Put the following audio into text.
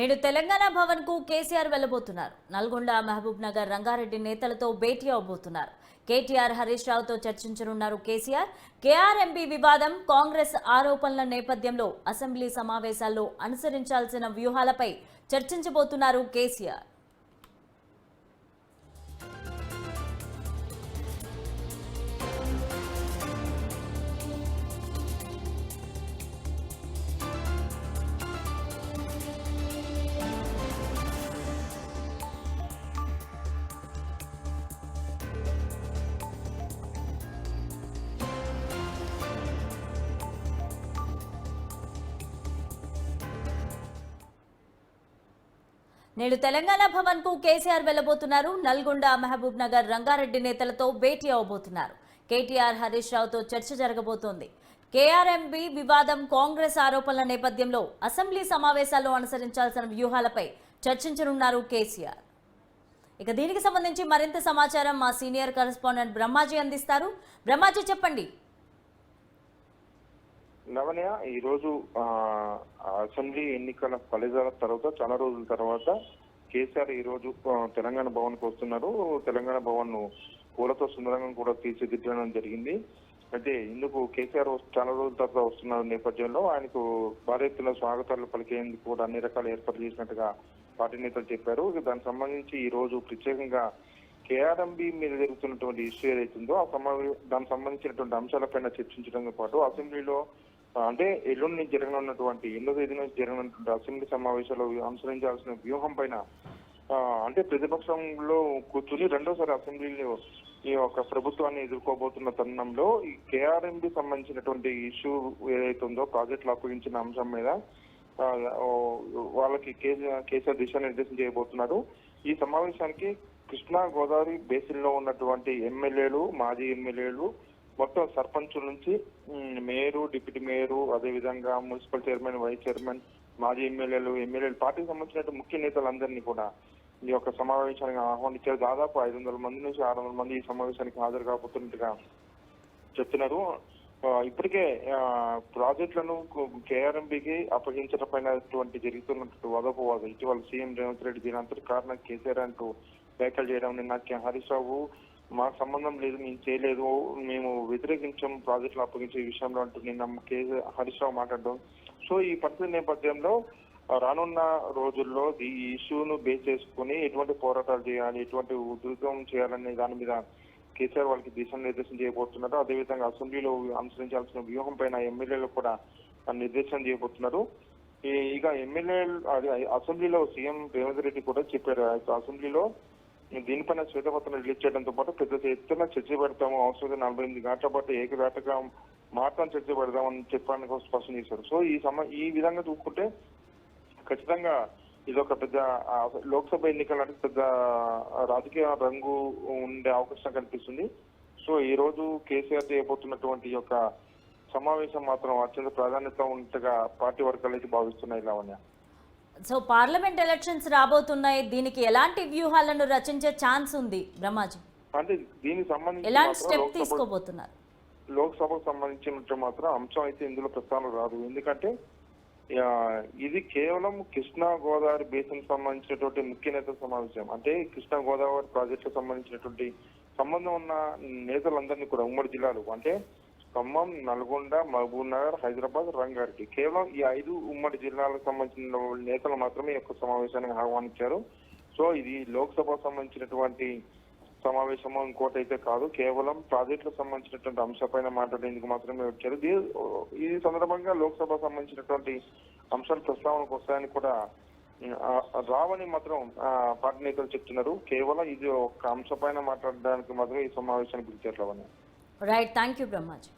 నేడు తెలంగాణ భవన్కు కేసీఆర్ వెళ్ళబోతున్నారు నల్గొండ మహబూబ్ నగర్ రంగారెడ్డి నేతలతో భేటీ అవబోతున్నారు. కేటీఆర్ హరీష్ రావుతో చర్చించనున్నారు కేసీఆర్. కేఆర్ఎంబీ వివాదం కాంగ్రెస్ ఆరోపణల నేపథ్యంలో అసెంబ్లీ సమావేశాల్లో అనుసరించాల్సిన వ్యూహాలపై చర్చించబోతున్నారు కేసీఆర్. నేడు తెలంగాణ భవన్కు కేసీఆర్ వెళ్ళబోతున్నారు నల్గొండ మహబూబ్ నగర్ రంగారెడ్డి నేతలతో భేటీ అవబోతున్నారు. కేటీఆర్ హరీష్ రావుతో చర్చ జరగబోతోంది. కేఆర్ఎంబీ వివాదం కాంగ్రెస్ ఆరోపణల నేపథ్యంలో అసెంబ్లీ సమావేశాల్లో అనుసరించాల్సిన వ్యూహాలపై చర్చించనున్నారు కేసీఆర్. ఇక దీనికి సంబంధించి మరింత సమాచారం మా సీనియర్ కరెస్పాండెంట్ బ్రహ్మాజీ అందిస్తారు. బ్రహ్మాజీ చెప్పండి. నవనయ ఈ రోజు అసెంబ్లీ ఎన్నికల ఫలితాల తర్వాత చాలా రోజుల తర్వాత కేసీఆర్ ఈ రోజు తెలంగాణ భవన్కు వస్తున్నారు. తెలంగాణ భవన్ను పూలతో సుందరంగా కూడా తీర్చిదిద్దడం జరిగింది. అయితే ఇందుకు కేసీఆర్ చాలా రోజుల తర్వాత వస్తున్న నేపథ్యంలో ఆయనకు భారీ ఎత్తున స్వాగతాలు పలికేందుకు కూడా అన్ని రకాల ఏర్పాట్లు చేసినట్టుగా పార్టీ నేతలు చెప్పారు. దానికి సంబంధించి ఈ రోజు ప్రత్యేకంగా కేఆర్ఎంబి మీద జరుగుతున్నటువంటి ఇష్యూ ఏదైతుందో ఆ సమావే దానికి సంబంధించినటువంటి అంశాలపైన చర్చించడంతో పాటు అసెంబ్లీలో అంటే ఎల్లుండి జరగనున్నటువంటి ఎన్నో తేదీ నుంచి జరగనున్నటువంటి అసెంబ్లీ సమావేశాలు అనుసరించాల్సిన వ్యూహం పైన అంటే ప్రతిపక్షంలో కూర్చుని రెండోసారి అసెంబ్లీలో ఈ యొక్క ప్రభుత్వాన్ని ఎదుర్కోబోతున్న తరుణంలో ఈ కేఆర్ఎంబి సంబంధించినటువంటి ఇష్యూ ఏదైతే ఉందో ప్రాజెక్టులు అప్పగించిన అంశం మీద వాళ్ళకి కేసీఆర్ దిశానిర్దేశం చేయబోతున్నారు. ఈ సమావేశానికి కృష్ణా గోదావరి బేసిన్లో ఉన్నటువంటి ఎమ్మెల్యేలు మాజీ ఎమ్మెల్యేలు మొత్తం సర్పంచుల నుంచి మేయరు డిప్యూటీ మేయరు అదే విధంగా మున్సిపల్ చైర్మన్ వైస్ చైర్మన్ మాజీ ఎమ్మెల్యేలు ఎమ్మెల్యేలు పార్టీకి సంబంధించిన ముఖ్య నేతలందరినీ కూడా ఈ యొక్క సమావేశానికి ఆహ్వానించారు. దాదాపు ఐదు వందల మంది నుంచి ఆరు వందల మంది ఈ సమావేశానికి హాజరు కాబోతున్నట్టుగా చెప్తున్నారు. ఇప్పటికే ప్రాజెక్టులను కేఆర్ఎంబికి అప్పగించడం పైనటువంటి జరుగుతున్నటువంటి వదపోవాదు ఇటీవల సీఎం రేవంత్ రెడ్డి దీని అంతటి కారణం కేసీఆర్ అంటూ వ్యాఖ్యలు చేయడం నిన్న హరీష్ రావు మాకు సంబంధం లేదు మేము చేయలేదు. మేము వ్యతిరేకించాం ప్రాజెక్టులు అప్పగించే విషయంలో అంటూ నిన్న కే హరీష్ రావు మాట్లాడడం. సో ఈ పరిస్థితి నేపథ్యంలో రానున్న రోజుల్లో ఈ ఇష్యూను బేస్ చేసుకుని ఎటువంటి పోరాటాలు చేయాలి ఎటువంటి ఉధృతం చేయాలనే దాని మీద కేసీఆర్ వాళ్ళకి దిశానిర్దేశం చేయబోతున్నారు. అదేవిధంగా అసెంబ్లీలో అనుసరించాల్సిన వ్యూహం పైన ఎమ్మెల్యేలు కూడా నిర్దేశం చేయబోతున్నారు. ఇక ఎమ్మెల్యే అది అసెంబ్లీలో సీఎం రేవంత్ రెడ్డి కూడా చెప్పారు. అసెంబ్లీలో దీనిపైన శ్వేతపత్రం రిలీజ్ చేయడంతో పాటు పెద్ద ఎత్తున చర్చ పెడతాము. అవసరం నలభై ఎనిమిది గంటల పాటు ఏకదాటగా మాత్రం చర్చ పెడదామని చెప్పడానికి స్పష్టం చేశారు. సో ఈ సమ ఈ విధంగా చూసుకుంటే ఖచ్చితంగా ఇది ఒక పెద్ద లోక్సభ ఎన్నికల పెద్ద రాజకీయ రంగు ఉండే అవకాశం కనిపిస్తుంది సో ఈ రోజు కేసీఆర్ చేయబోతున్నటువంటి యొక్క సమావేశం మాత్రం అత్యంత ప్రాధాన్యత ఉన్నట్టుగా పార్టీ వర్గాలు అయితే భావిస్తున్నాయి లావణ్య. సో పార్లమెంట్ ఎలక్షన్స్ రాబోతున్నాయి. దీనికి ఎలాంటి వ్యూహాలను రచించే ఛాన్స్ ఉంది బ్రహ్మాజీ? అంటే దీనికి సంబంధించి ఎలాంటి స్టెప్ తీసుకోబోతున్నారు? లోక్సభకు సంబంధించినట్టు మాత్రం అంశం అయితే ఇందులో ప్రస్తావన రాదు. ఎందుకంటే ఇది కేవలం కృష్ణా గోదావరి బేసిన్ సంబంధించినటువంటి ముఖ్య నేతల సమావేశం. అంటే కృష్ణా గోదావరి ప్రాజెక్టుకు సంబంధించినటువంటి సంబంధం ఉన్న నేతలందరినీ కూడా ఉమ్మడి జిల్లాలు అంటే ఖమ్మం నల్గొండ మహబూబ్ నగర్ హైదరాబాద్ రంగారెడ్డి. కేవలం ఈ ఐదు ఉమ్మడి జిల్లాలకు సంబంధించిన నేతలు మాత్రమే యొక్క సమావేశానికి ఆహ్వానించారు. సో ఇది లోక్సభకు సంబంధించినటువంటి సమావేశము ఇంకోటి అయితే కాదు. కేవలం ప్రాజెక్టులకు సంబంధించినటువంటి అంశంపైన మాట్లాడేందుకు మాత్రమే వచ్చారు. దీ- ఈ సందర్భంగా లోక్సభ సంబంధించినటువంటి అంశాలు ప్రస్తావనకు వస్తాయని కూడా రావని మాత్రం పార్టీ నేతలు చెప్తున్నారు. కేవలం ఇది ఒక అంశంపైన మాట్లాడడానికి మాత్రమే ఈ సమావేశానికి పిలిచారు రావని Right, thank you, Brahmaji.